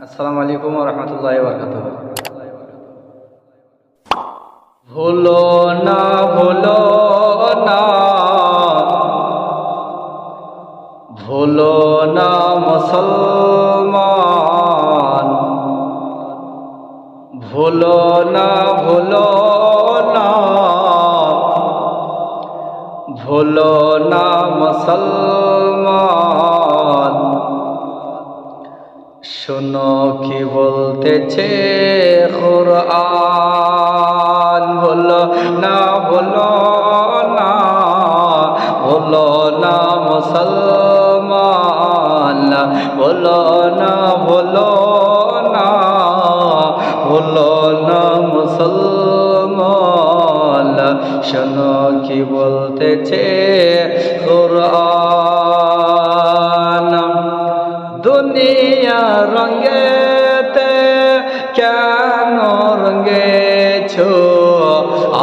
আসসালামু আলাইকুম রহমতুল্লাহ বরকাত ভুলো না ভুলো না। ভুলো না, মুসলমান। ভুলো না ভুলো না। ভুলো না, মুসলমান। শোনো কি বলতেছে কোরআন? বলো না বলো না বলো না মুসলমান। বলো না বলো না বলো না মুসলমান। শোনো কি বলতেছে কোরআন? দুনিয়া রঙ্গেতে কেন রঙ্গেছ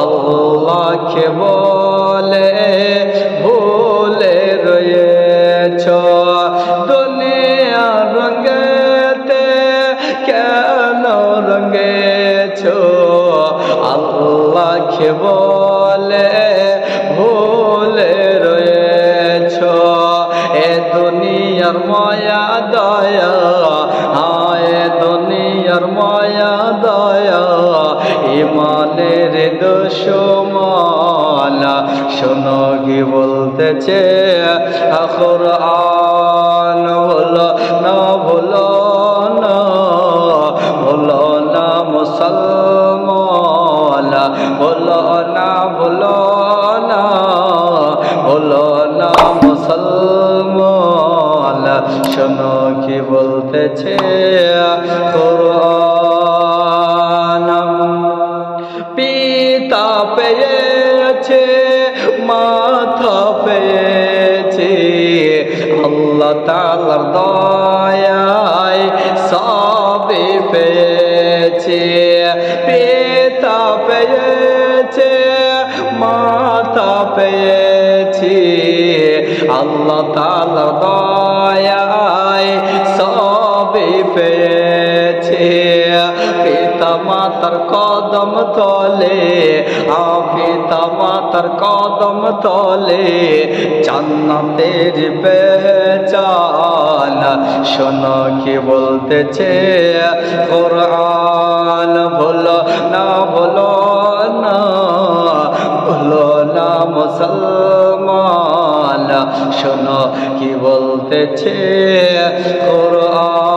আল্লাহকে বলে ভুলে রয়েছ। দুনিয়া রঙ্গেতে কেন রঙ্গেছ আল্লাহকে বলে দুনিয়ার মায়া দয়া, হায় দুনিয়ার মায়া দয়া, ইমানের দোষমালা শোনো কি বলতেছে আখর আন হলো না ভুলো না ভুলো না ভুলো না। শোনো কি বলতেছে পিতা পেয়েছে, মাথা পেয়েছে। আল্লাহ তালার দয়ায় সবে পেয়েছে। পিতা পেয়েছে, মাথা পেয়েছে। আল্লাহ তালার দয়ায় সবে পেয়েছে পিতা মাতার কদম তলে পিতা মাতার কদম তলে, জান্নাতের পেচান শোনো কি বলতেছে? কোরআন বলো না বলো না বলো না মুসলমান। শোনো কি বলতেছে? কোরআন